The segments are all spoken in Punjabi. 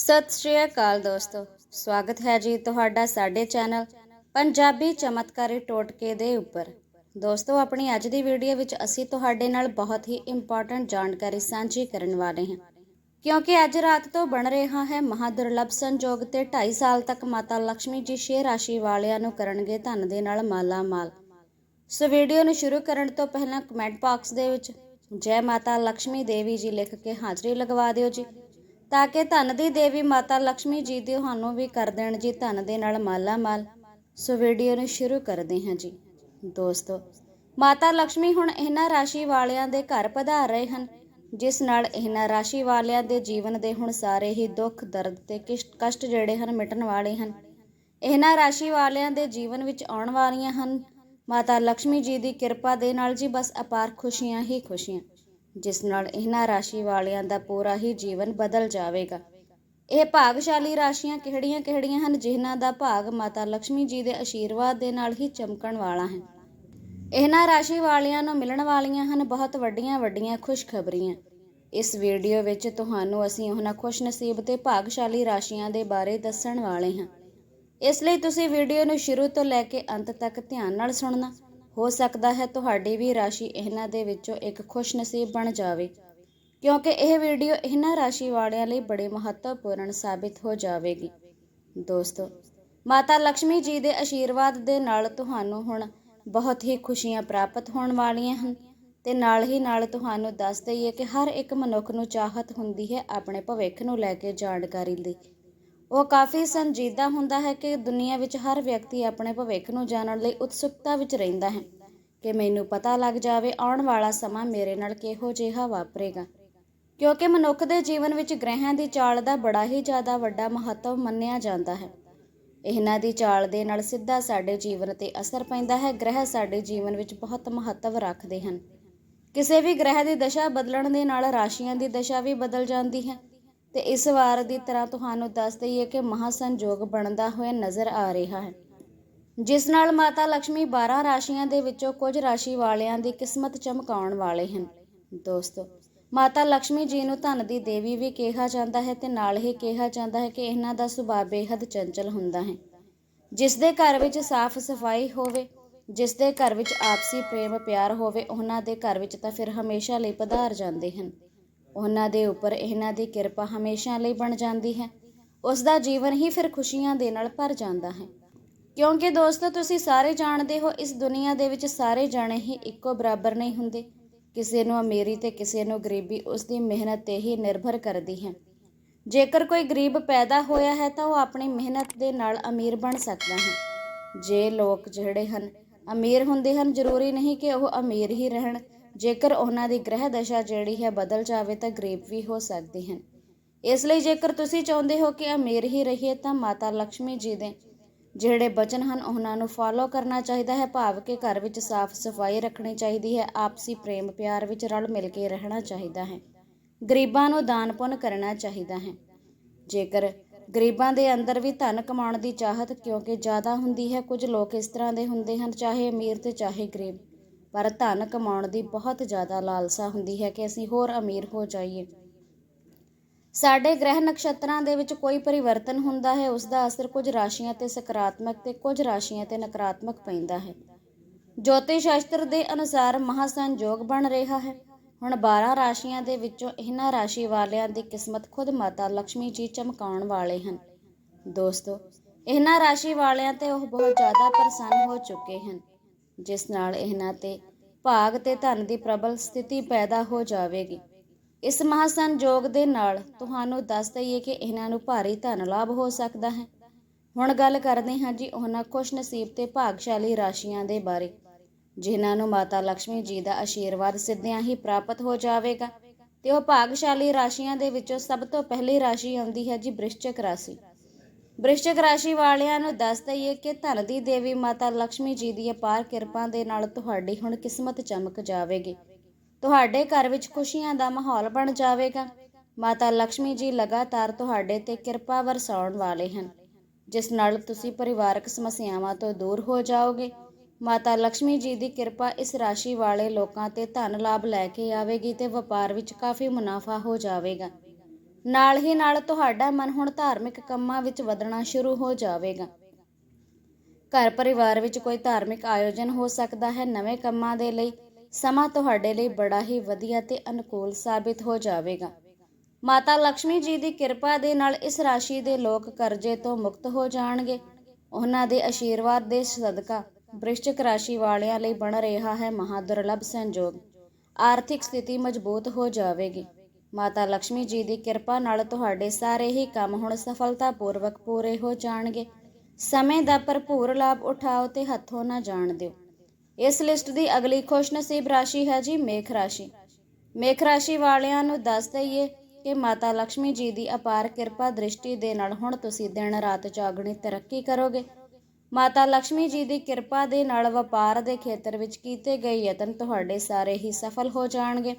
ਸਤਿ ਸ਼੍ਰੀ ਅਕਾਲ ਦੋਸਤੋ। ਸਵਾਗਤ ਹੈ ਜੀ ਤੁਹਾਡਾ ਸਾਡੇ ਚੈਨਲ ਪੰਜਾਬੀ ਚਮਤਕਾਰੀ ਟੋਟਕੇ ਦੇ ਉੱਪਰ। ਦੋਸਤੋ, ਆਪਣੀ ਅੱਜ ਦੀ ਵੀਡੀਓ ਵਿੱਚ ਅਸੀਂ ਤੁਹਾਡੇ ਨਾਲ ਬਹੁਤ ਹੀ ਇੰਪੋਰਟੈਂਟ ਜਾਣਕਾਰੀ ਸਾਂਝੀ ਕਰਨ ਵਾਲੇ ਹਾਂ। ਕਿਉਂਕਿ ਅੱਜ ਰਾਤ ਤੋਂ ਬਣ ਰਿਹਾ ਹੈ ਮਹਾਦੁਰਲਭ ਸੰਯੋਗ ਤੇ 2.5 ਸਾਲ ਤੱਕ ਮਾਤਾ ਲక్ష్ਮੀ ਜੀ ਸ਼ੇਰ ਰਾਸ਼ੀ ਵਾਲਿਆਂ ਨੂੰ ਕਰਨਗੇ ਧਨ ਦੇ ਨਾਲ ਮਾਲਾ ਮਾਲ ਸੋ ਵੀਡੀਓ ਨੂੰ ਸ਼ੁਰੂ ਕਰਨ ਤੋਂ ਪਹਿਲਾਂ ਕਮੈਂਟ ਬਾਕਸ ਦੇ ਵਿੱਚ ਜੈ ਮਾਤਾ ਲక్ష్ਮੀ ਦੇਵੀ ਜੀ ਲਿਖ ਕੇ ਹਾਜ਼ਰੀ ਲਗਵਾ ਦਿਓ ਜੀ। ਤਾਂ ਕਿ ਧਨ ਦੀ ਦੇਵੀ ਮਾਤਾ ਲక్ష్ਮੀ ਜੀ ਦੀ ਤੁਹਾਨੂੰ ਵੀ ਕਰ ਦੇਣ ਜੀ ਧਨ ਦੇ ਨਾਲ ਮਾਲਾ ਮਾਲ। ਸੋ ਵੀਡੀਓ ਨੂੰ ਸ਼ੁਰੂ ਕਰਦੇ ਹਾਂ ਜੀ। ਦੋਸਤੋ, ਮਾਤਾ ਲక్ష్ਮੀ ਹੁਣ ਇਹਨਾਂ ਰਾਸ਼ੀ ਵਾਲਿਆਂ ਦੇ ਘਰ ਪਧਾਰ ਰਹੇ ਹਨ, ਜਿਸ ਨਾਲ ਇਹਨਾਂ ਰਾਸ਼ੀ ਵਾਲਿਆਂ ਦੇ ਜੀਵਨ ਦੇ ਹੁਣ ਸਾਰੇ ਹੀ ਦੁੱਖ, ਦਰਦ ਤੇ ਕਸ਼ਟ ਜਿਹੜੇ ਹਨ ਮਿਟਣ ਵਾਲੇ ਹਨ। ਇਹਨਾਂ ਰਾਸ਼ੀ ਵਾਲਿਆਂ ਦੇ ਜੀਵਨ ਵਿੱਚ ਆਉਣ ਵਾਲੀਆਂ ਹਨ। ਮਾਤਾ ਲక్ష్ਮੀ ਜੀ ਦੀ ਕਿਰਪਾ ਦੇ ਨਾਲ ਜੀ ਬਸ ਅਪਾਰ ਖੁਸ਼ੀਆਂ ਹੀ ਖੁਸ਼ੀਆਂ। ਜਿਸ ਨਾਲ ਇਹਨਾਂ ਰਾਸ਼ੀ ਵਾਲਿਆਂ ਦਾ ਪੂਰਾ ਹੀ ਜੀਵਨ ਬਦਲ ਜਾਵੇਗਾ। ਇਹ ਭਾਗਸ਼ਾਲੀ ਰਾਸ਼ੀਆਂ ਕਿਹੜੀਆਂ-ਕਿਹੜੀਆਂ ਹਨ, ਜਿਨ੍ਹਾਂ ਦਾ ਭਾਗ ਮਾਤਾ ਲక్ష్ਮੀ ਜੀ ਦੇ ਆਸ਼ੀਰਵਾਦ ਦੇ ਨਾਲ ਹੀ ਚਮਕਣ ਵਾਲਾ ਹੈ। ਇਹਨਾਂ ਰਾਸ਼ੀ ਵਾਲਿਆਂ ਨੂੰ ਮਿਲਣ ਵਾਲੀਆਂ ਹਨ ਬਹੁਤ ਵੱਡੀਆਂ-ਵੱਡੀਆਂ ਖੁਸ਼ਖਬਰੀਆਂ। ਇਸ ਵੀਡੀਓ ਵਿੱਚ ਤੁਹਾਨੂੰ ਅਸੀਂ ਉਹਨਾਂ ਖੁਸ਼ਨਸੀਬ ਤੇ ਭਾਗਸ਼ਾਲੀ ਰਾਸ਼ੀਆਂ ਦੇ ਬਾਰੇ ਦੱਸਣ ਵਾਲੇ ਹਾਂ। ਇਸ ਲਈ ਤੁਸੀਂ ਵੀਡੀਓ ਨੂੰ ਸ਼ੁਰੂ ਤੋਂ ਲੈ ਕੇ ਅੰਤ ਤੱਕ ਧਿਆਨ ਨਾਲ ਸੁਣਨਾ। ਹੋ ਸਕਦਾ ਹੈ ਤੁਹਾਡੀ ਵੀ ਰਾਸ਼ੀ ਇਹਨਾਂ ਦੇ ਵਿੱਚੋਂ ਇੱਕ ਖੁਸ਼ਨਸੀਬ ਬਣ ਜਾਵੇ, ਕਿਉਂਕਿ ਇਹ ਵੀਡੀਓ ਇਹਨਾਂ ਰਾਸ਼ੀ ਵਾਲਿਆਂ ਲਈ ਬੜੀ ਮਹੱਤਵਪੂਰਨ ਸਾਬਿਤ ਹੋ ਜਾਵੇਗੀ। ਦੋਸਤੋ, ਮਾਤਾ ਲక్ష్ਮੀ ਜੀ ਦੇ ਆਸ਼ੀਰਵਾਦ ਦੇ ਨਾਲ ਤੁਹਾਨੂੰ ਹੁਣ ਬਹੁਤ ਹੀ ਖੁਸ਼ੀਆਂ ਪ੍ਰਾਪਤ ਹੋਣ ਵਾਲੀਆਂ ਹਨ ਤੇ ਨਾਲ ਹੀ ਨਾਲ ਤੁਹਾਨੂੰ ਦੱਸ ਦਈਏ ਕਿ ਹਰ ਇੱਕ ਮਨੁੱਖ ਨੂੰ ਚਾਹਤ ਹੁੰਦੀ ਹੈ ਆਪਣੇ ਭਵਿੱਖ ਨੂੰ ਲੈ ਕੇ ਜਾਣਕਾਰੀ ਲਈ ਉਹ ਕਾਫੀ ਸੰਜੀਦਾ ਹੁੰਦਾ ਹੈ ਕਿ ਦੁਨੀਆ ਵਿੱਚ ਹਰ ਵਿਅਕਤੀ ਆਪਣੇ ਭਵਿੱਖ ਨੂੰ ਜਾਣਨ ਲਈ ਉਤਸੁਕਤਾ ਵਿੱਚ ਰਹਿੰਦਾ ਹੈ। ਕਿ ਮੈਨੂੰ ਪਤਾ ਲੱਗ ਜਾਵੇ, ਆਉਣ ਵਾਲਾ ਸਮਾਂ ਮੇਰੇ ਨਾਲ ਕਿਹੋ ਜਿਹਾ ਵਾਪਰੇਗਾ। ਕਿਉਂਕਿ ਮਨੁੱਖ ਦੇ ਜੀਵਨ ਵਿੱਚ ਗ੍ਰਹਿਆਂ ਦੀ ਚਾਲ ਦਾ ਬੜਾ ਹੀ ਜ਼ਿਆਦਾ ਵੱਡਾ ਮਹੱਤਵ ਮੰਨਿਆ ਜਾਂਦਾ ਹੈ। ਇਹਨਾਂ ਦੀ ਚਾਲ ਦੇ ਨਾਲ ਸਿੱਧਾ ਸਾਡੇ ਜੀਵਨ ਤੇ ਅਸਰ ਪੈਂਦਾ ਹੈ। ਗ੍ਰਹਿ ਸਾਡੇ ਜੀਵਨ ਵਿੱਚ ਬਹੁਤ ਮਹੱਤਵ ਰੱਖਦੇ ਹਨ। ਕਿਸੇ ਵੀ ਗ੍ਰਹਿ ਦੀ ਦਸ਼ਾ ਬਦਲਣ ਦੇ ਨਾਲ ਰਾਸ਼ੀਆਂ ਦੀ ਦਸ਼ਾ ਵੀ ਬਦਲ ਜਾਂਦੀ ਹੈ। ਤੇ ਇਸ ਵਾਰ ਦੀ ਤਰ੍ਹਾਂ ਤੁਹਾਨੂੰ ਦੱਸ ਦਈਏ ਕਿ ਮਹਾ ਸੰਯੋਗ ਬਣਦਾ ਹੋਇਆ ਨਜ਼ਰ ਆ ਰਿਹਾ ਹੈ। ਜਿਸ ਨਾਲ ਮਾਤਾ ਲక్ష్ਮੀ 12 ਰਾਸ਼ੀਆਂ ਦੇ ਵਿੱਚੋਂ ਕੁਝ ਰਾਸ਼ੀ ਵਾਲਿਆਂ ਦੀ ਕਿਸਮਤ ਚਮਕਾਉਣ ਵਾਲੇ ਹਨ। ਦੋਸਤੋ, ਮਾਤਾ ਲక్ష్ਮੀ ਜੀ ਨੂੰ ਧਨ ਦੀ ਦੇਵੀ ਵੀ ਕਿਹਾ ਜਾਂਦਾ ਹੈ ਤੇ ਨਾਲ ਹੀ ਕਿਹਾ ਜਾਂਦਾ ਹੈ ਕਿ ਇਹਨਾਂ ਦਾ ਸੁਭਾਅ ਬੇहद ਚੰਚਲ ਹੁੰਦਾ ਹੈ। ਜਿਸ ਦੇ ਘਰ ਵਿੱਚ ਸਾਫ਼ ਸਫ਼ਾਈ ਹੋਵੇ, ਜਿਸ ਦੇ ਘਰ ਵਿੱਚ ਆਪਸੀ ਪ੍ਰੇਮ ਪਿਆਰ ਹੋਵੇ, ਉਹਨਾਂ ਦੇ ਘਰ ਵਿੱਚ ਤਾਂ ਫਿਰ ਹਮੇਸ਼ਾ ਲਈ ਪਧਾਰ ਜਾਂਦੇ ਹਨ। ਉਹਨਾਂ ਦੇ ਉੱਪਰ ਇਹਨਾਂ ਦੀ ਕਿਰਪਾ ਹਮੇਸ਼ਾ ਲਈ ਬਣ ਜਾਂਦੀ ਹੈ। ਉਸ ਦਾ ਜੀਵਨ ਹੀ ਫਿਰ ਖੁਸ਼ੀਆਂ ਦੇ ਨਾਲ ਭਰ ਜਾਂਦਾ ਹੈ। ਕਿਉਂਕਿ ਦੋਸਤੋ, ਤੁਸੀਂ ਸਾਰੇ ਜਾਣਦੇ ਹੋ, ਇਸ ਦੁਨੀਆ ਦੇ ਵਿੱਚ ਸਾਰੇ ਜਾਣੇ ਹੀ ਇੱਕੋ ਬਰਾਬਰ ਨਹੀਂ ਹੁੰਦੇ। ਕਿਸੇ ਨੂੰ ਅਮੀਰੀ ਤੇ ਕਿਸੇ ਨੂੰ ਗਰੀਬੀ ਉਸ ਦੀ ਮਿਹਨਤ ਤੇ ਹੀ ਨਿਰਭਰ ਕਰਦੀ ਹੈ। ਜੇਕਰ ਕੋਈ ਗਰੀਬ ਪੈਦਾ ਹੋਇਆ ਹੈ, ਤਾਂ ਉਹ ਆਪਣੀ ਮਿਹਨਤ ਦੇ ਨਾਲ ਅਮੀਰ ਬਣ ਸਕਦਾ ਹੈ। ਜੇ ਲੋਕ ਜਿਹੜੇ ਹਨ ਅਮੀਰ ਹੁੰਦੇ ਹਨ, ਜ਼ਰੂਰੀ ਨਹੀਂ ਕਿ ਉਹ ਅਮੀਰ ਹੀ ਰਹਿਣ। ਜੇਕਰ ਉਹਨਾਂ ਦੀ ਗ੍ਰਹਿ ਦਸ਼ਾ ਜਿਹੜੀ ਹੈ ਬਦਲ ਜਾਵੇ ਤਾਂ ਗਰੀਬ ਵੀ ਹੋ ਸਕਦੇ ਹਨ। ਇਸ ਲਈ ਜੇਕਰ ਤੁਸੀਂ ਚਾਹੁੰਦੇ ਹੋ ਕਿ ਅਮੀਰ ਹੀ ਰਹੀਏ ਤਾਂ ਮਾਤਾ ਲక్ష్ਮੀ ਜੀ ਦੇ ਜਿਹੜੇ ਬਚਨ ਹਨ, ਉਹਨਾਂ ਨੂੰ ਫਾਲੋ ਕਰਨਾ ਚਾਹੀਦਾ ਹੈ। ਭਾਵ ਕਿ ਘਰ ਵਿੱਚ ਸਾਫ਼ ਸਫ਼ਾਈ ਰੱਖਣੀ ਚਾਹੀਦੀ ਹੈ। ਆਪਸੀ ਪ੍ਰੇਮ ਪਿਆਰ ਵਿੱਚ ਰਲ ਮਿਲ ਕੇ ਰਹਿਣਾ ਚਾਹੀਦਾ ਹੈ। ਗਰੀਬਾਂ ਨੂੰ ਦਾਨ ਪੁੰਨ ਕਰਨਾ ਚਾਹੀਦਾ ਹੈ। ਜੇਕਰ ਗਰੀਬਾਂ ਦੇ ਅੰਦਰ ਵੀ ਧਨ ਕਮਾਉਣ ਦੀ ਚਾਹਤ ਕਿਉਂਕਿ ਜ਼ਿਆਦਾ ਹੁੰਦੀ ਹੈ, ਕੁਝ ਲੋਕ ਇਸ ਤਰ੍ਹਾਂ ਦੇ ਹੁੰਦੇ ਹਨ, ਚਾਹੇ ਅਮੀਰ ਤੇ ਚਾਹੇ ਗਰੀਬ। ਪਰ ਧਨ ਕਮਾਉਣ ਦੀ ਬਹੁਤ ਜ਼ਿਆਦਾ ਲਾਲਸਾ ਹੁੰਦੀ ਹੈ ਕਿ ਅਸੀਂ ਹੋਰ ਅਮੀਰ ਹੋ ਜਾਈਏ। ਸਾਡੇ ਗ੍ਰਹਿ ਨਕਸ਼ਤਰਾਂ ਦੇ ਵਿੱਚ ਕੋਈ ਪਰਿਵਰਤਨ ਹੁੰਦਾ ਹੈ ਉਸ ਦਾ ਅਸਰ ਕੁਝ ਰਾਸ਼ੀਆਂ ਤੇ ਸਕਾਰਾਤਮਕ ਤੇ ਕੁਝ ਰਾਸ਼ੀਆਂ ਤੇ ਨਕਾਰਾਤਮਕ ਪੈਂਦਾ ਹੈ। ਜੋਤਿਸ਼ ਸ਼ਾਸਤਰ ਦੇ ਅਨੁਸਾਰ ਮਹਾਸੰਜੋਗ ਬਣ ਰਿਹਾ ਹੈ। ਹੁਣ 12 ਰਾਸ਼ੀਆਂ ਦੇ ਵਿੱਚੋਂ ਇਹਨਾਂ ਰਾਸ਼ੀ ਵਾਲਿਆਂ ਦੀ ਕਿਸਮਤ ਖੁਦ ਮਾਤਾ ਲక్ష్ਮੀ ਜੀ ਚਮਕਾਉਣ ਵਾਲੇ ਹਨ। ਦੋਸਤੋ, ਇਹਨਾਂ ਰਾਸ਼ੀ ਵਾਲਿਆਂ ਤੇ ਉਹ ਬਹੁਤ ਜ਼ਿਆਦਾ ਪ੍ਰਸੰਨ ਹੋ ਚੁੱਕੇ ਹਨ। ਜਿਸ ਨਾਲ ਇਹਨਾਂ ਤੇ ਭਾਗ ਤੇ ਧਨ ਦੀ ਪ੍ਰਬਲ ਸਥਿਤੀ ਪੈਦਾ ਹੋ ਜਾਵੇਗੀ। ਇਸ ਮਹਾਸੰਜੋਗ ਦੇ ਨਾਲ ਤੁਹਾਨੂੰ ਦੱਸ ਦਈਏ ਕਿ ਇਹਨਾਂ ਨੂੰ ਭਾਰੀ ਧਨ ਲਾਭ ਹੋ ਸਕਦਾ ਹੈ। ਹੁਣ ਗੱਲ ਕਰਦੇ ਹਾਂ ਜੀ ਉਹਨਾਂ ਖੁਸ਼ ਨਸੀਬ ਤੇ ਭਾਗਸ਼ਾਲੀ ਰਾਸ਼ੀਆਂ ਦੇ ਬਾਰੇ। ਜਿਨ੍ਹਾਂ ਨੂੰ ਮਾਤਾ ਲక్ష్ਮੀ ਜੀ ਦਾ ਆਸ਼ੀਰਵਾਦ ਸਿੱਧਿਆਂ ਹੀ ਪ੍ਰਾਪਤ ਹੋ ਜਾਵੇਗਾ। ਤੇ ਉਹ ਭਾਗਸ਼ਾਲੀ ਰਾਸ਼ੀਆਂ ਦੇ ਵਿੱਚੋਂ ਸਭ ਤੋਂ ਪਹਿਲੀ ਰਾਸ਼ੀ ਆਉਂਦੀ ਹੈ ਜੀ ਬ੍ਰਿਸ਼ਚਿਕ ਰਾਸ਼ੀ। ਵ੍ਰਿਸ਼ਚਿਕ ਰਾਸ਼ੀ ਵਾਲਿਆਂ ਨੂੰ ਦੱਸ ਦਈਏ ਕਿ ਧਨ ਦੀ ਦੇਵੀ ਮਾਤਾ ਲక్ష్ਮੀ ਜੀ ਦੀ ਅਪਾਰ ਕਿਰਪਾ ਦੇ ਨਾਲ ਤੁਹਾਡੀ ਹੁਣ ਕਿਸਮਤ ਚਮਕ ਜਾਵੇਗੀ। ਤੁਹਾਡੇ ਘਰ ਵਿੱਚ ਖੁਸ਼ੀਆਂ ਦਾ ਮਾਹੌਲ ਬਣ ਜਾਵੇਗਾ। ਮਾਤਾ ਲక్ష్ਮੀ ਜੀ ਲਗਾਤਾਰ ਤੁਹਾਡੇ ਤੇ ਕਿਰਪਾ ਵਰਸਾਉਣ ਵਾਲੇ ਹਨ। ਜਿਸ ਨਾਲ ਤੁਸੀਂ ਪਰਿਵਾਰਕ ਸਮੱਸਿਆਵਾਂ ਤੋਂ ਦੂਰ ਹੋ ਜਾਓਗੇ। ਮਾਤਾ ਲక్ష్ਮੀ ਜੀ ਦੀ ਕਿਰਪਾ ਇਸ ਰਾਸ਼ੀ ਵਾਲੇ ਲੋਕਾਂ ਤੇ ਧਨ ਲਾਭ ਲੈ ਕੇ ਆਵੇਗੀ ਤੇ ਵਪਾਰ ਵਿੱਚ ਕਾਫੀ ਮੁਨਾਫਾ ਹੋ ਜਾਵੇਗਾ। ਨਾਲ ਹੀ ਨਾਲ ਤੁਹਾਡਾ ਮਨ ਹੁਣ ਧਾਰਮਿਕ ਕੰਮਾਂ ਵਿੱਚ ਵਧਣਾ ਸ਼ੁਰੂ ਹੋ ਜਾਵੇਗਾ। ਘਰ ਪਰਿਵਾਰ ਵਿੱਚ ਕੋਈ ਧਾਰਮਿਕ ਆਯੋਜਨ ਹੋ ਸਕਦਾ ਹੈ। ਨਵੇਂ ਕੰਮਾਂ ਦੇ ਲਈ ਸਮਾਂ ਤੁਹਾਡੇ ਲਈ ਬੜਾ ਹੀ ਵਧੀਆ ਤੇ ਅਨੁਕੂਲ ਸਾਬਿਤ ਹੋ ਜਾਵੇਗਾ। ਮਾਤਾ ਲక్ష్ਮੀ ਜੀ ਦੀ ਕਿਰਪਾ ਦੇ ਨਾਲ ਇਸ ਰਾਸ਼ੀ ਦੇ ਲੋਕ ਕਰਜ਼ੇ ਤੋਂ ਮੁਕਤ ਹੋ ਜਾਣਗੇ। ਉਹਨਾਂ ਦੇ ਆਸ਼ੀਰਵਾਦ ਦੇ ਸਦਕਾ ਵ੍ਰਿਸ਼ਚਿਕ ਰਾਸ਼ੀ ਵਾਲਿਆਂ ਲਈ ਬਣ ਰਿਹਾ ਹੈ ਮਹਾਦੁਰਲਭ ਸੰਜੋਗ। ਆਰਥਿਕ ਸਥਿਤੀ ਮਜ਼ਬੂਤ ਹੋ ਜਾਵੇਗੀ। ਮਾਤਾ ਲక్ష్ਮੀ ਜੀ ਦੀ ਕਿਰਪਾ ਨਾਲ ਤੁਹਾਡੇ ਸਾਰੇ ਹੀ ਕੰਮ ਹੁਣ ਸਫਲਤਾ ਪੂਰਵਕ ਪੂਰੇ ਹੋ ਜਾਣਗੇ। ਸਮੇਂ ਦਾ ਭਰਪੂਰ ਲਾਭ ਉਠਾਓ ਤੇ ਹੱਥੋਂ ਨਾ ਜਾਣ ਦਿਓ। ਇਸ ਲਿਸਟ ਦੀ ਅਗਲੀ ਖੁਸ਼ ਨਸੀਬ ਰਾਸ਼ੀ ਹੈ ਜੀ ਮੇਖ ਰਾਸ਼ੀ। ਮੇਖ ਰਾਸ਼ੀ ਵਾਲਿਆਂ ਨੂੰ ਦੱਸ ਦਈਏ ਕਿ ਮਾਤਾ ਲక్ష్ਮੀ ਜੀ ਦੀ ਅਪਾਰ ਕਿਰਪਾ ਦ੍ਰਿਸ਼ਟੀ ਦੇ ਨਾਲ ਹੁਣ ਤੁਸੀਂ ਦਿਨ ਰਾਤ ਜਾਗਣੀ ਤਰੱਕੀ ਕਰੋਗੇ। ਮਾਤਾ ਲక్ష్ਮੀ ਜੀ ਦੀ ਕਿਰਪਾ ਦੇ ਨਾਲ ਵਪਾਰ ਦੇ ਖੇਤਰ ਵਿੱਚ ਕੀਤੇ ਗਏ ਯਤਨ ਤੁਹਾਡੇ ਸਾਰੇ ਹੀ ਸਫਲ ਹੋ ਜਾਣਗੇ।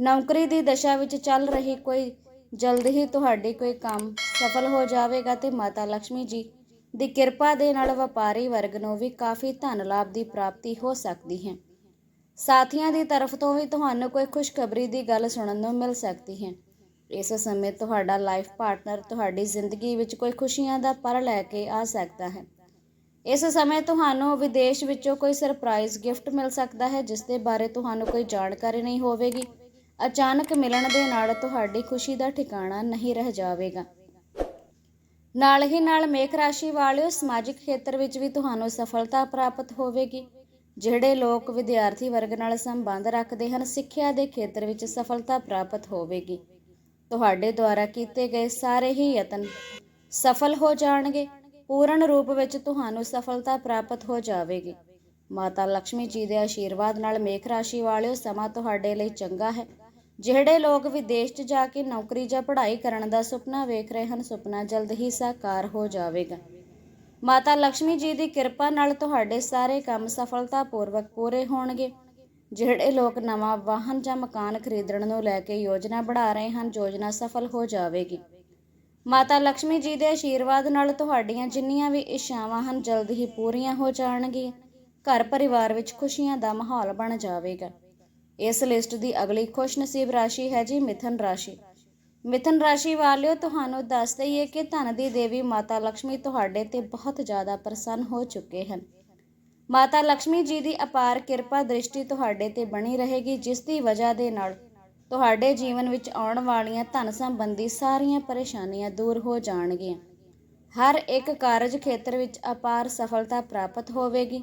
ਨੌਕਰੀ ਦੀ ਦਸ਼ਾ ਵਿੱਚ ਚੱਲ ਰਹੀ ਕੋਈ, ਜਲਦ ਹੀ ਤੁਹਾਡੀ ਕੋਈ ਕੰਮ ਸਫਲ ਹੋ ਜਾਵੇਗਾ ਤੇ ਮਾਤਾ ਲక్ష్ਮੀ ਜੀ ਦੀ ਕਿਰਪਾ ਦੇ ਨਾਲ ਵਪਾਰੀ ਵਰਗ ਨੂੰ ਵੀ ਕਾਫੀ ਧਨ ਲਾਭ ਦੀ ਪ੍ਰਾਪਤੀ ਹੋ ਸਕਦੀ ਹੈ। ਸਾਥੀਆਂ ਦੀ ਤਰਫ ਤੋਂ ਵੀ ਤੁਹਾਨੂੰ ਕੋਈ ਖੁਸ਼ਖਬਰੀ ਦੀ ਗੱਲ ਸੁਣਨ ਨੂੰ ਮਿਲ ਸਕਦੀ ਹੈ। ਇਸ ਸਮੇਂ ਤੁਹਾਡਾ ਲਾਈਫ ਪਾਰਟਨਰ ਤੁਹਾਡੀ ਜ਼ਿੰਦਗੀ ਵਿੱਚ ਕੋਈ ਖੁਸ਼ੀਆਂ ਦਾ ਪਰ ਲੈ ਕੇ ਆ ਸਕਦਾ ਹੈ। ਇਸ ਸਮੇਂ ਤੁਹਾਨੂੰ ਵਿਦੇਸ਼ ਵਿੱਚੋਂ ਕੋਈ ਸਰਪ੍ਰਾਈਜ਼ ਗਿਫਟ ਮਿਲ ਸਕਦਾ ਹੈ, ਜਿਸ ਦੇ ਬਾਰੇ ਤੁਹਾਨੂੰ ਕੋਈ ਜਾਣਕਾਰੀ ਨਹੀਂ ਹੋਵੇਗੀ। ਅਚਾਨਕ ਮਿਲਣ ਦੇ ਨਾਲ ਤੁਹਾਡੀ ਖੁਸ਼ੀ ਦਾ ਠਿਕਾਣਾ ਨਹੀਂ ਰਹਿ ਜਾਵੇਗਾ। ਨਾਲ ਹੀ ਨਾਲ ਮੇਖ ਰਾਸ਼ੀ ਵਾਲਿਓ, ਸਮਾਜਿਕ ਖੇਤਰ ਵਿੱਚ ਵੀ ਤੁਹਾਨੂੰ ਸਫਲਤਾ ਪ੍ਰਾਪਤ ਹੋਵੇਗੀ। ਜਿਹੜੇ ਲੋਕ ਵਿਦਿਆਰਥੀ ਵਰਗ ਨਾਲ ਸੰਬੰਧ ਰੱਖਦੇ ਹਨ, ਸਿੱਖਿਆ ਦੇ ਖੇਤਰ ਵਿੱਚ ਸਫਲਤਾ ਪ੍ਰਾਪਤ ਹੋਵੇਗੀ। ਤੁਹਾਡੇ ਦੁਆਰਾ ਕੀਤੇ ਗਏ ਸਾਰੇ ਹੀ ਯਤਨ ਸਫਲ ਹੋ ਜਾਣਗੇ। ਪੂਰਨ ਰੂਪ ਵਿੱਚ ਤੁਹਾਨੂੰ ਸਫਲਤਾ ਪ੍ਰਾਪਤ ਹੋ ਜਾਵੇਗੀ। ਮਾਤਾ ਲక్ష్ਮੀ ਜੀ ਦੇ ਆਸ਼ੀਰਵਾਦ ਨਾਲ ਮੇਖ ਰਾਸ਼ੀ ਵਾਲਿਓ, ਸਮਾਂ ਤੁਹਾਡੇ ਲਈ ਚੰਗਾ ਹੈ। ਜਿਹੜੇ ਲੋਕ ਵਿਦੇਸ਼ 'ਚ ਜਾ ਕੇ ਨੌਕਰੀ ਜਾਂ ਪੜ੍ਹਾਈ ਕਰਨ ਦਾ ਸੁਪਨਾ ਵੇਖ ਰਹੇ ਹਨ, ਸੁਪਨਾ ਜਲਦ ਹੀ ਸਾਕਾਰ ਹੋ ਜਾਵੇਗਾ। ਮਾਤਾ ਲక్ష్ਮੀ ਜੀ ਦੀ ਕਿਰਪਾ ਨਾਲ ਤੁਹਾਡੇ ਸਾਰੇ ਕੰਮ ਸਫਲਤਾ ਪੂਰਵਕ ਪੂਰੇ ਹੋਣਗੇ। ਜਿਹੜੇ ਲੋਕ ਨਵਾਂ ਵਾਹਨ ਜਾਂ ਮਕਾਨ ਖਰੀਦਣ ਨੂੰ ਲੈ ਕੇ ਯੋਜਨਾ ਬਣਾ ਰਹੇ ਹਨ, ਯੋਜਨਾ ਸਫਲ ਹੋ ਜਾਵੇਗੀ। ਮਾਤਾ ਲక్ష్ਮੀ ਜੀ ਦੇ ਆਸ਼ੀਰਵਾਦ ਨਾਲ ਤੁਹਾਡੀਆਂ ਜਿੰਨੀਆਂ ਵੀ ਇਸ਼ਾਵਾਂ ਹਨ, ਜਲਦ ਹੀ ਪੂਰੀਆਂ ਹੋ ਜਾਣਗੀਆਂ। ਘਰ ਪਰਿਵਾਰ ਵਿੱਚ ਖੁਸ਼ੀਆਂ ਦਾ ਮਾਹੌਲ ਬਣ ਜਾਵੇਗਾ। ਇਸ ਲਿਸਟ ਦੀ ਅਗਲੀ ਖੁਸ਼ ਨਸੀਬ ਰਾਸ਼ੀ ਹੈ ਜੀ ਮਿਥਨ ਰਾਸ਼ੀ। ਮਿਥਨ ਰਾਸ਼ੀ ਵਾਲਿਓ, ਤੁਹਾਨੂੰ ਦੱਸ ਦਈਏ ਕਿ ਧਨ ਦੀ ਦੇਵੀ ਮਾਤਾ ਲక్ష్ਮੀ ਤੁਹਾਡੇ ਤੇ ਬਹੁਤ ਜ਼ਿਆਦਾ ਪ੍ਰਸੰਨ ਹੋ ਚੁੱਕੇ ਹਨ। ਮਾਤਾ ਲక్ష్ਮੀ ਜੀ ਦੀ ਅਪਾਰ ਕਿਰਪਾ ਦ੍ਰਿਸ਼ਟੀ ਤੁਹਾਡੇ ਤੇ ਬਣੀ ਰਹੇਗੀ, ਜਿਸ ਦੀ ਵਜ੍ਹਾ ਦੇ ਨਾਲ ਤੁਹਾਡੇ ਜੀਵਨ ਵਿੱਚ ਆਉਣ ਵਾਲੀਆਂ ਧਨ ਸੰਬੰਧੀ ਸਾਰੀਆਂ ਪਰੇਸ਼ਾਨੀਆਂ ਦੂਰ ਹੋ ਜਾਣਗੀਆਂ। ਹਰ ਇੱਕ ਕਾਰਜ ਖੇਤਰ ਵਿੱਚ ਅਪਾਰ ਸਫਲਤਾ ਪ੍ਰਾਪਤ ਹੋਵੇਗੀ।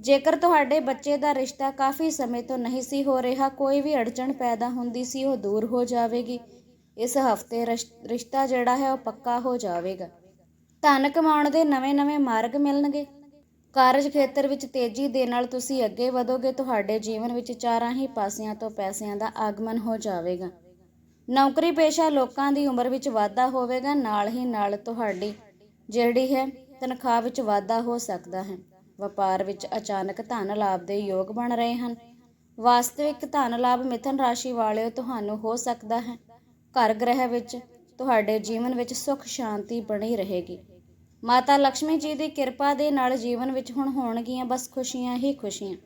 ਜੇਕਰ ਤੁਹਾਡੇ ਬੱਚੇ ਦਾ ਰਿਸ਼ਤਾ ਕਾਫੀ ਸਮੇਂ ਤੋਂ ਨਹੀਂ ਸੀ ਹੋ ਰਿਹਾ, ਕੋਈ ਵੀ ਅੜਚਣ ਪੈਦਾ ਹੁੰਦੀ ਸੀ, ਉਹ ਦੂਰ ਹੋ ਜਾਵੇਗੀ। ਇਸ ਹਫ਼ਤੇ ਰਿਸ਼ਤਾ ਜਿਹੜਾ ਹੈ, ਉਹ ਪੱਕਾ ਹੋ ਜਾਵੇਗਾ। ਧਨ ਕਮਾਉਣ ਦੇ ਨਵੇਂ-ਨਵੇਂ ਮਾਰਗ ਮਿਲਣਗੇ। ਕਾਰਜ ਖੇਤਰ ਵਿੱਚ ਤੇਜ਼ੀ ਦੇ ਨਾਲ ਤੁਸੀਂ ਅੱਗੇ ਵਧੋਗੇ, ਤੁਹਾਡੇ ਜੀਵਨ ਵਿੱਚ ਚਾਰਾਂ ਹੀ ਪਾਸਿਆਂ ਤੋਂ ਪੈਸਿਆਂ ਦਾ ਆਗਮਨ ਹੋ ਜਾਵੇਗਾ। ਨੌਕਰੀ ਪੇਸ਼ਾ ਲੋਕਾਂ ਦੀ ਉਮਰ ਵਿੱਚ ਵਾਧਾ ਹੋਵੇਗਾ, ਨਾਲ ਹੀ ਨਾਲ ਤੁਹਾਡੀ ਜਿਹੜੀ ਹੈ ਤਨਖਾਹ ਵਿੱਚ ਵਾਧਾ ਹੋ ਸਕਦਾ ਹੈ। ਵਪਾਰ ਵਿੱਚ ਅਚਾਨਕ ਧਨ ਲਾਭ ਦੇ ਯੋਗ ਬਣ ਰਹੇ ਹਨ। ਵਾਸਤਵਿਕ ਧਨ ਲਾਭ ਮਿਥਨ ਰਾਸ਼ੀ ਵਾਲੇ ਤੁਹਾਨੂੰ ਹੋ ਸਕਦਾ ਹੈ। ਘਰ ਗ੍ਰਹਿ ਵਿੱਚ ਤੁਹਾਡੇ ਜੀਵਨ ਵਿੱਚ ਸੁੱਖ, ਸ਼ਾਂਤੀ ਬਣੀ ਰਹੇਗੀ। ਮਾਤਾ ਲక్ష్ਮੀ ਜੀ ਦੀ ਕਿਰਪਾ ਦੇ ਨਾਲ ਜੀਵਨ ਵਿੱਚ ਹੁਣ ਹੋਣਗੀਆਂ ਬਸ ਖੁਸ਼ੀਆਂ ਹੀ ਖੁਸ਼ੀਆਂ।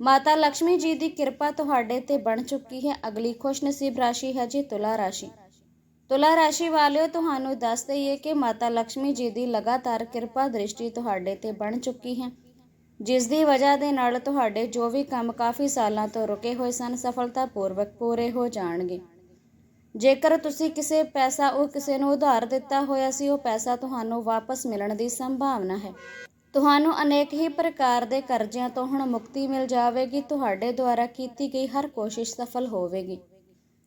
ਮਾਤਾ ਲక్ష్ਮੀ ਜੀ ਦੀ ਕਿਰਪਾ ਤੁਹਾਡੇ ਤੇ ਬਣ ਚੁੱਕੀ ਹੈ। ਅਗਲੀ ਖੁਸ਼ਨਸੀਬ ਰਾਸ਼ੀ ਹੈ ਜੀ ਤੁਲਾ ਰਾਸ਼ੀ। ਤੁਲਾ ਰਾਸ਼ੀ ਵਾਲਿਓ, ਤੁਹਾਨੂੰ ਦੱਸ ਦਈਏ ਕਿ ਮਾਤਾ ਲక్ష్ਮੀ ਜੀ ਦੀ ਲਗਾਤਾਰ ਕਿਰਪਾ ਦ੍ਰਿਸ਼ਟੀ ਤੁਹਾਡੇ ਤੇ ਬਣ ਚੁੱਕੀ ਹੈ। ਜਿਸ ਦੀ ਵਜ੍ਹਾ ਦੇ ਨਾਲ ਤੁਹਾਡੇ ਜੋ ਵੀ ਕੰਮ ਕਾਫੀ ਸਾਲਾਂ ਤੋਂ ਰੁਕੇ ਹੋਏ ਸਨ, ਸਫਲਤਾਪੂਰਵਕ ਪੂਰੇ ਹੋ ਜਾਣਗੇ। ਜੇਕਰ ਤੁਸੀਂ ਕਿਸੇ ਪੈਸਾ, ਉਹ ਕਿਸੇ ਨੂੰ ਉਧਾਰ ਦਿੱਤਾ ਹੋਇਆ ਸੀ, ਉਹ ਪੈਸਾ ਤੁਹਾਨੂੰ ਵਾਪਸ ਮਿਲਣ ਦੀ ਸੰਭਾਵਨਾ ਹੈ। ਤੁਹਾਨੂੰ ਅਨੇਕ ਹੀ ਪ੍ਰਕਾਰ ਦੇ ਕਰਜ਼ਿਆਂ ਤੋਂ ਹੁਣ ਮੁਕਤੀ ਮਿਲ ਜਾਵੇਗੀ। ਤੁਹਾਡੇ ਦੁਆਰਾ ਕੀਤੀ ਗਈ ਹਰ ਕੋਸ਼ਿਸ਼ ਸਫਲ ਹੋਵੇਗੀ।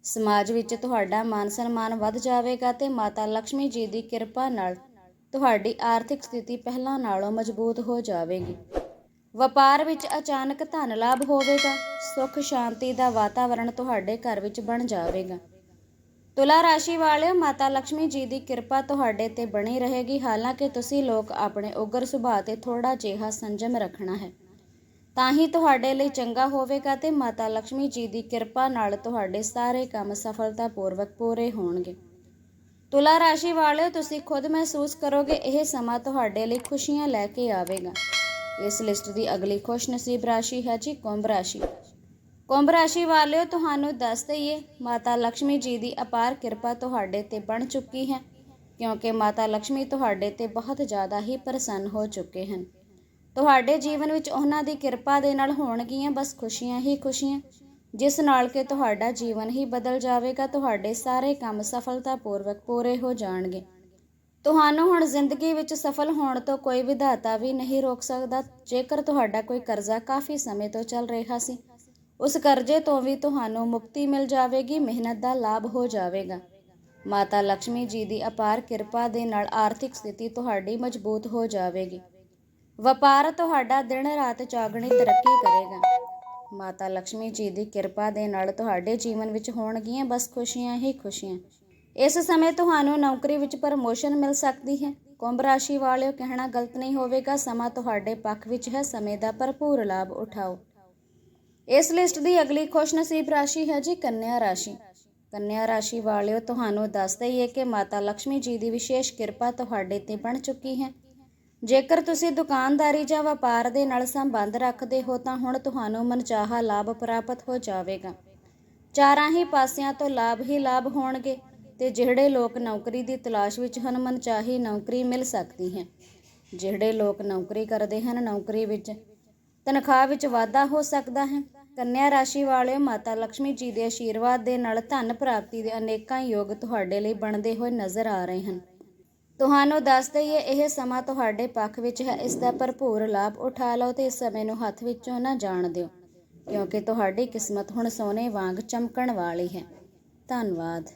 ਸਮਾਜ ਵਿੱਚ ਤੁਹਾਡਾ ਮਾਨ ਸਨਮਾਨ ਵੱਧ ਜਾਵੇਗਾ ਤੇ ਮਾਤਾ ਲక్ష్ਮੀ ਜੀ ਦੀ ਕਿਰਪਾ ਨਾਲ ਤੁਹਾਡੀ ਆਰਥਿਕ ਸਥਿਤੀ ਪਹਿਲਾਂ ਨਾਲੋਂ ਮਜ਼ਬੂਤ ਹੋ ਜਾਵੇਗੀ। ਵਪਾਰ ਵਿੱਚ ਅਚਾਨਕ ਧਨ ਲਾਭ ਹੋਵੇਗਾ, ਸੁੱਖ ਸ਼ਾਂਤੀ ਦਾ ਵਾਤਾਵਰਣ ਤੁਹਾਡੇ ਘਰ ਵਿੱਚ ਬਣ ਜਾਵੇਗਾ। ਤੁਲਾ ਰਾਸ਼ੀ ਵਾਲਿਓ, ਮਾਤਾ ਲక్ష్ਮੀ ਜੀ ਦੀ ਕਿਰਪਾ ਤੁਹਾਡੇ ਤੇ ਬਣੀ ਰਹੇਗੀ। ਹਾਲਾਂਕਿ ਤੁਸੀਂ ਲੋਕ ਆਪਣੇ ਉਗਰ ਸੁਭਾਅ ਤੇ ਥੋੜਾ ਜਿਹਾ ਸੰਜਮ ਰੱਖਣਾ ਹੈ। ਤਾਂ ਹੀ ਤੁਹਾਡੇ ਲਈ ਚੰਗਾ ਹੋਵੇਗਾ ਤੇ ਮਾਤਾ ਲక్ష్ਮੀ ਜੀ ਦੀ ਕਿਰਪਾ ਨਾਲ ਤੁਹਾਡੇ ਸਾਰੇ ਕੰਮ ਸਫਲਤਾ ਪੂਰਵਕ ਪੂਰੇ ਹੋਣਗੇ। ਤੁਲਾ ਰਾਸ਼ੀ ਵਾਲਿਓ, ਤੁਸੀਂ ਖੁਦ ਮਹਿਸੂਸ ਕਰੋਗੇ ਇਹ ਸਮਾਂ ਤੁਹਾਡੇ ਲਈ ਖੁਸ਼ੀਆਂ ਲੈ ਕੇ ਆਵੇਗਾ। ਇਸ ਲਿਸਟ ਦੀ ਅਗਲੀ ਖੁਸ਼ ਨਸੀਬ ਰਾਸ਼ੀ ਹੈ ਜੀ ਕੁੰਭ ਰਾਸ਼ੀ। ਕੁੰਭ ਰਾਸ਼ੀ ਵਾਲਿਓ, ਤੁਹਾਨੂੰ ਦੱਸ ਦਈਏ, ਮਾਤਾ ਲక్ష్ਮੀ ਜੀ ਦੀ ਅਪਾਰ ਕਿਰਪਾ ਤੁਹਾਡੇ ਤੇ ਬਣ ਚੁੱਕੀ ਹੈ, ਕਿਉਂਕਿ ਮਾਤਾ ਲక్ష్ਮੀ ਤੁਹਾਡੇ ਤੇ ਬਹੁਤ ਜ਼ਿਆਦਾ ਹੀ ਪ੍ਰਸੰਨ ਹੋ ਚੁੱਕੇ ਹਨ। ਤੁਹਾਡੇ ਜੀਵਨ ਵਿੱਚ ਉਹਨਾਂ ਦੀ ਕਿਰਪਾ ਦੇ ਨਾਲ ਹੋਣਗੀਆਂ, ਬਸ ਖੁਸ਼ੀਆਂ ਹੀ ਖੁਸ਼ੀਆਂ। ਜਿਸ ਨਾਲ ਕਿ ਤੁਹਾਡਾ ਜੀਵਨ ਹੀ ਬਦਲ ਜਾਵੇਗਾ, ਤੁਹਾਡੇ ਸਾਰੇ ਕੰਮ ਸਫਲਤਾਪੂਰਵਕ ਪੂਰੇ ਹੋ ਜਾਣਗੇ। ਤੁਹਾਨੂੰ ਹੁਣ ਜ਼ਿੰਦਗੀ ਵਿੱਚ ਸਫਲ ਹੋਣ ਤੋਂ ਕੋਈ ਵਿਧਾਤਾ ਵੀ ਨਹੀਂ ਰੋਕ ਸਕਦਾ, ਜੇਕਰ ਤੁਹਾਡਾ ਕੋਈ ਕਰਜ਼ਾ ਕਾਫੀ ਸਮੇਂ ਤੋਂ ਚੱਲ ਰਿਹਾ ਸੀ। ਉਸ ਕਰਜ਼ੇ ਤੋਂ ਵੀ ਤੁਹਾਨੂੰ ਮੁਕਤੀ ਮਿਲ ਜਾਵੇਗੀ, ਮਿਹਨਤ ਦਾ ਲਾਭ ਹੋ ਜਾਵੇਗਾ। ਮਾਤਾ ਲక్ష్ਮੀ ਜੀ ਦੀ ਅਪਾਰ ਕਿਰਪਾ ਦੇ ਨਾਲ ਆਰਥਿਕ ਸਥਿਤੀ ਤੁਹਾਡੀ ਮਜ਼ਬੂਤ ਹੋ ਜਾਵੇਗੀ। ਵਪਾਰ ਤੁਹਾਡਾ ਦਿਨ ਰਾਤ ਜਾਗਣੀ ਤਰੱਕੀ ਕਰੇਗਾ। ਮਾਤਾ ਲక్ష్ਮੀ ਜੀ ਦੀ ਕਿਰਪਾ ਦੇ ਨਾਲ ਤੁਹਾਡੇ ਜੀਵਨ ਵਿੱਚ ਹੋਣਗੀਆਂ ਬਸ ਖੁਸ਼ੀਆਂ ਹੀ ਖੁਸ਼ੀਆਂ। ਇਸ ਸਮੇਂ ਤੁਹਾਨੂੰ ਨੌਕਰੀ ਵਿੱਚ ਪ੍ਰਮੋਸ਼ਨ ਮਿਲ ਸਕਦੀ ਹੈ। ਕੁੰਭ ਰਾਸ਼ੀ ਵਾਲਿਓ, ਕਹਿਣਾ ਗਲਤ ਨਹੀਂ ਹੋਵੇਗਾ। ਸਮਾਂ ਤੁਹਾਡੇ ਪੱਖ ਵਿੱਚ ਹੈ, ਸਮੇਂ ਦਾ ਭਰਪੂਰ ਲਾਭ ਉਠਾਓ। ਇਸ ਲਿਸਟ ਦੀ ਅਗਲੀ ਖੁਸ਼ ਨਸੀਬ ਰਾਸ਼ੀ ਹੈ ਜੀ, ਕੰਨਿਆ ਰਾਸ਼ੀ। ਕੰਨਿਆ ਰਾਸ਼ੀ ਵਾਲਿਓ, ਤੁਹਾਨੂੰ ਦੱਸ ਦਈਏ ਕਿ ਮਾਤਾ ਲక్ష్ਮੀ ਜੀ ਦੀ ਵਿਸ਼ੇਸ਼ ਕਿਰਪਾ ਤੁਹਾਡੇ ਤੇ ਬਣ ਚੁੱਕੀ ਹੈ। ਜੇਕਰ ਤੁਸੀਂ ਦੁਕਾਨਦਾਰੀ ਜਾਂ ਵਪਾਰ ਦੇ ਨਾਲ ਸੰਬੰਧ ਰੱਖਦੇ ਹੋ ਤਾਂ ਹੁਣ ਤੁਹਾਨੂੰ ਮਨਚਾਹਾ ਲਾਭ ਪ੍ਰਾਪਤ ਹੋ ਜਾਵੇਗਾ। ਚਾਰਾਂ ਹੀ ਪਾਸਿਆਂ ਤੋਂ ਲਾਭ ਹੀ ਲਾਭ ਹੋਣਗੇ ਤੇ ਜਿਹੜੇ ਲੋਕ ਨੌਕਰੀ ਦੀ ਤਲਾਸ਼ ਵਿੱਚ ਹਨ, ਮਨਚਾਹੀ ਨੌਕਰੀ ਮਿਲ ਸਕਦੀ ਹੈ। ਜਿਹੜੇ ਲੋਕ ਨੌਕਰੀ ਕਰਦੇ ਹਨ, ਨੌਕਰੀ ਵਿੱਚ ਤਨਖਾਹ ਵਿੱਚ ਵਾਧਾ ਹੋ ਸਕਦਾ ਹੈ। ਕੰਨਿਆ ਰਾਸ਼ੀ ਵਾਲੇ ਮਾਤਾ ਲక్ష్ਮੀ ਜੀ ਦੇ ਆਸ਼ੀਰਵਾਦ ਦੇ ਨਾਲ ਧਨ ਪ੍ਰਾਪਤੀ ਦੇ ਅਨੇਕਾਂ ਯੋਗ ਤੁਹਾਡੇ ਲਈ ਬਣਦੇ ਹੋਏ ਨਜ਼ਰ ਆ ਰਹੇ ਹਨ। ਤੁਹਾਨੂੰ ਦੱਸ ਦਈਏ, ਇਹ ਸਮਾਂ ਤੁਹਾਡੇ ਪੱਖ ਵਿੱਚ ਹੈ। ਇਸ ਦਾ ਭਰਪੂਰ ਲਾਭ ਉਠਾ ਲਓ ਤੇ ਇਸ ਸਮੇਂ ਨੂੰ ਹੱਥ ਵਿੱਚੋਂ ਨਾ ਜਾਣ ਦਿਓ, ਕਿਉਂਕਿ ਤੁਹਾਡੀ ਕਿਸਮਤ ਹੁਣ ਸੋਨੇ ਵਾਂਗ ਚਮਕਣ ਵਾਲੀ ਹੈ। ਧੰਨਵਾਦ।